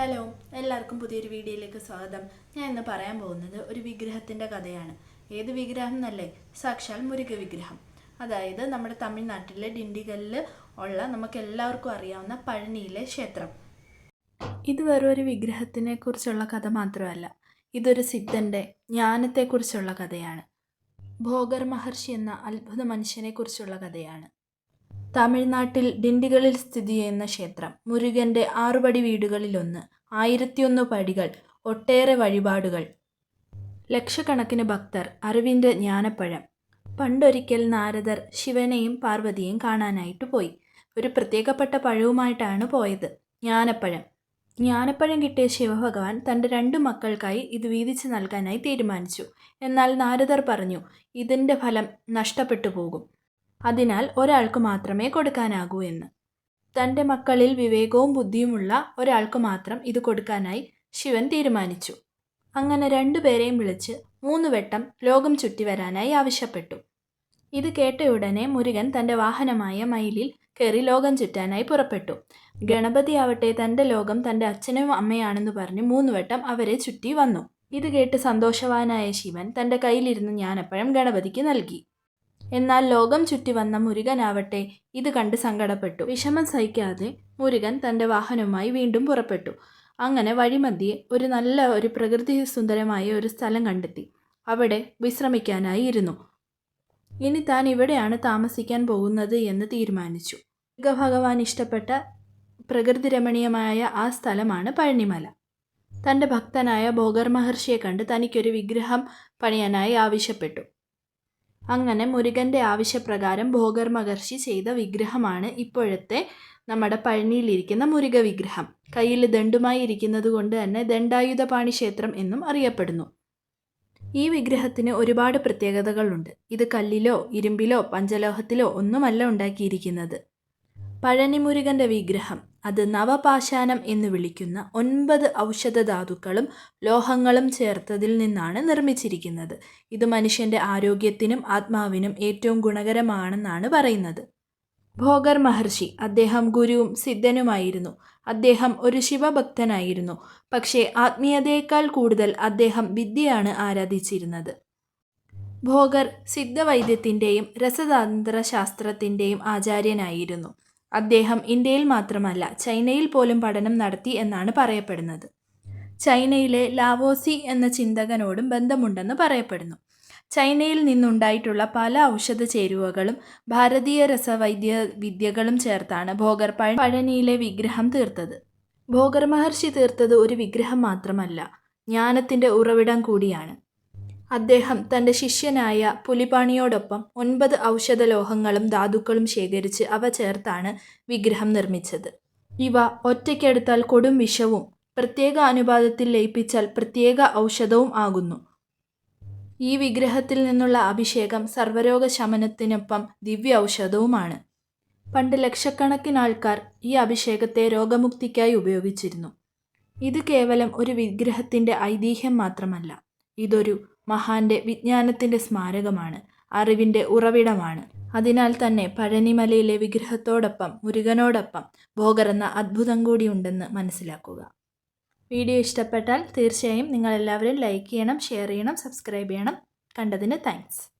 Hello എല്ലാവർക്കും പുതിയൊരു വീഡിയോയിലേക്ക് സ്വാഗതം. ഞാൻ ഇന്ന് പറയാൻ പോകുന്നത് ഒരു വിഗ്രഹത്തിന്റെ കഥയാണ്. ഏത് വിഗ്രഹം എന്നല്ലേ? സാക്ഷാൽ മുരുക വിഗ്രഹം. അതായത് നമ്മുടെ തമിഴ്നാട്ടിലെ ഡിണ്ടിഗലിൽ ഉള്ള നമുക്ക് എല്ലാവർക്കും അറിയാവുന്ന പഴനിയിലെ ക്ഷേത്രം. ഇത് വെറും ഒരു വിഗ്രഹത്തിനെ കുറിച്ചുള്ള കഥ മാത്രമല്ല ഇതൊരു സിദ്ധന്റെ ജ്ഞാനത്തെക്കുറിച്ചുള്ള കഥയാണ്. ഭോഗർ മഹർഷി എന്ന അത്ഭുത മനുഷ്യനെക്കുറിച്ചുള്ള കഥയാണ്. തമിഴ്നാട്ടിൽ ഡിണ്ടിഗലിൽ സ്ഥിതി ചെയ്യുന്ന ക്ഷേത്രം മുരുകന്റെ ആറുപടി വീടുകളിലൊന്ന് ആയിരത്തിയൊന്ന് പടികൾ ഒട്ടേറെ വഴിപാടുകൾ. ലക്ഷക്കണക്കിന് ഭക്തർ അറിവിന്റെ ജ്ഞാനപ്പഴം. പണ്ടൊരിക്കൽ നാരദർ ശിവനെയും പാർവതിയെയും കാണാനായിട്ട് പോയി. ഒരു പ്രത്യേകപ്പെട്ട പഴവുമായിട്ടാണ് പോയത് ജ്ഞാനപ്പഴം. ജ്ഞാനപ്പഴം കിട്ടിയ ശിവഭഗവാൻ തന്റെ രണ്ട് മക്കൾക്കായി ഇത് വീതിച്ച് നൽകാനായി തീരുമാനിച്ചു. എന്നാൽ നാരദർ പറഞ്ഞു ഇതിന്റെ ഫലം നഷ്ടപ്പെട്ടു പോകും. അതിനാൽ ഒരാൾക്ക് മാത്രമേ കൊടുക്കാനാകൂ എന്ന്. തന്റെ മക്കളിൽ വിവേകവും ബുദ്ധിയുമുള്ള ഒരാൾക്ക് മാത്രം ഇത് കൊടുക്കാനായി ശിവൻ തീരുമാനിച്ചു. അങ്ങനെ രണ്ടുപേരെയും വിളിച്ച് മൂന്ന് വട്ടം ലോകം ചുറ്റി വരാനായി ആവശ്യപ്പെട്ടു. ഇത് കേട്ടയുടനെ മുരുകൻ തന്റെ വാഹനമായ മയിലിൽ കയറി ലോകം ചുറ്റാനായി പുറപ്പെട്ടു. ഗണപതി ആവട്ടെ തന്റെ ലോകം തന്റെ അച്ഛനും അമ്മയാണെന്ന് പറഞ്ഞ് മൂന്ന് വട്ടം അവരെ ചുറ്റി വന്നു. ഇത് കേട്ട് സന്തോഷവാനായ ശിവൻ തന്റെ കയ്യിലിരുന്ന് ഞാനപ്പോഴും ഗണപതിക്ക് നൽകി. എന്നാൽ ലോകം ചുറ്റി വന്ന മുരുകനാവട്ടെ. ഇത് കണ്ട് സങ്കടപ്പെട്ടു. വിഷമം സഹിക്കാതെ മുരുകൻ തന്റെ വാഹനവുമായി വീണ്ടും പുറപ്പെട്ടു. അങ്ങനെ വഴിമധ്യേ ഒരു നല്ല ഒരു പ്രകൃതി സുന്ദരമായ ഒരു സ്ഥലം കണ്ടെത്തി. അവിടെ വിശ്രമിക്കാനായി ഇരുന്നു. ഇനി താൻ ഇവിടെയാണ് താമസിക്കാൻ പോകുന്നത് എന്ന് തീരുമാനിച്ചു. ഭഗവാൻ ഇഷ്ടപ്പെട്ട പ്രകൃതി രമണീയമായ ആ സ്ഥലമാണ് പഴനിമല. തന്റെ ഭക്തനായ ഭോഗർ മഹർഷിയെ കണ്ട് തനിക്കൊരു വിഗ്രഹം പണിയാനായി ആവശ്യപ്പെട്ടു. അങ്ങനെ മുരുകന്റെ ആവശ്യപ്രകാരം ഭോഗർ മഹർഷി ചെയ്ത വിഗ്രഹമാണ് ഇപ്പോഴത്തെ നമ്മുടെ പഴനിയിലിരിക്കുന്ന മുരുക വിഗ്രഹം. കയ്യിൽ ദണ്ഡുമായി ഇരിക്കുന്നത് കൊണ്ട് തന്നെ ദണ്ഡായുധപാണി ക്ഷേത്രം എന്നും അറിയപ്പെടുന്നു. ഈ വിഗ്രഹത്തിന് ഒരുപാട് പ്രത്യേകതകളുണ്ട്. ഇത് കല്ലിലോ ഇരുമ്പിലോ പഞ്ചലോഹത്തിലോ ഒന്നുമല്ല ഉണ്ടാക്കിയിരിക്കുന്നത്. പഴനി മുരുകന്റെ വിഗ്രഹം അത് നവപാശാനം എന്ന് വിളിക്കുന്ന ഒൻപത് ഔഷധധാതുക്കളും ലോഹങ്ങളും ചേർത്തതിൽ നിന്നാണ് നിർമ്മിച്ചിരിക്കുന്നത്. ഇത് മനുഷ്യന്റെ ആരോഗ്യത്തിനും ആത്മാവിനും ഏറ്റവും ഗുണകരമാണെന്നാണ് പറയുന്നത്. ഭോഗർ മഹർഷി അദ്ദേഹം ഗുരുവും സിദ്ധനുമായിരുന്നു. അദ്ദേഹം ഒരു ശിവഭക്തനായിരുന്നു. പക്ഷേ ആത്മീയതയേക്കാൾ കൂടുതൽ അദ്ദേഹം വിദ്യയാണ് ആരാധിച്ചിരുന്നത്. ഭോഗർ സിദ്ധവൈദ്യത്തിന്റെയും രസതന്ത്രശാസ്ത്രത്തിന്റെയും ആചാര്യനായിരുന്നു. അദ്ദേഹം ഇന്ത്യയിൽ മാത്രമല്ല ചൈനയിൽ പോലും പഠനം നടത്തി എന്നാണ് പറയപ്പെടുന്നത്. ചൈനയിലെ ലാവോസി എന്ന ചിന്തകനോടും ബന്ധമുണ്ടെന്ന് പറയപ്പെടുന്നു. ചൈനയിൽ നിന്നുണ്ടായിട്ടുള്ള പല ഔഷധ ചേരുവകളും ഭാരതീയ രസവൈദ്യ വിദ്യകളും ചേർത്താണ് ഭോഗർ പഴ പഴനിയിലെ വിഗ്രഹം തീർത്തത്. ഭോഗർ മഹർഷി തീർത്തത് ഒരു വിഗ്രഹം മാത്രമല്ല ജ്ഞാനത്തിന്റെ ഉറവിടം കൂടിയാണ്. അദ്ദേഹം തന്റെ ശിഷ്യനായ പുലിപാണിയോടൊപ്പം ഒൻപത് ഔഷധലോഹങ്ങളും ധാതുക്കളും ശേഖരിച്ച് അവ ചേർത്താണ് വിഗ്രഹം നിർമ്മിച്ചത്. ഇവ ഒറ്റയ്ക്കെടുത്താൽ കൊടും വിഷവും പ്രത്യേക അനുപാതത്തിൽ ലയിപ്പിച്ചാൽ പ്രത്യേക ഔഷധവും ആകുന്നു. ഈ വിഗ്രഹത്തിൽ നിന്നുള്ള അഭിഷേകം സർവരോഗ ശമനത്തിനൊപ്പം ദിവ്യ ഔഷധവുമാണ്. പണ്ട് ലക്ഷക്കണക്കിന് ആൾക്കാർ ഈ അഭിഷേകത്തെ രോഗമുക്തിക്കായി ഉപയോഗിച്ചിരുന്നു. ഇത് കേവലം ഒരു വിഗ്രഹത്തിന്റെ ഐതിഹ്യം മാത്രമല്ല ഇതൊരു മഹാന്റെ വിജ്ഞാനത്തിന്റെ സ്മാരകമാണ് അറിവിന്റെ ഉറവിടമാണ്. അതിനാൽ തന്നെ പഴനിമലയിലെ വിഗ്രഹത്തോടൊപ്പം മുരുകനോടൊപ്പം ഭോഗരെന്ന അത്ഭുതം കൂടിയുണ്ടെന്ന് മനസ്സിലാക്കുക. വീഡിയോ ഇഷ്ടപ്പെട്ടാൽ തീർച്ചയായും നിങ്ങളെല്ലാവരും ലൈക്ക് ചെയ്യണം ഷെയർ ചെയ്യണം സബ്സ്ക്രൈബ് ചെയ്യണം. കണ്ടതിന് താങ്ക്സ്.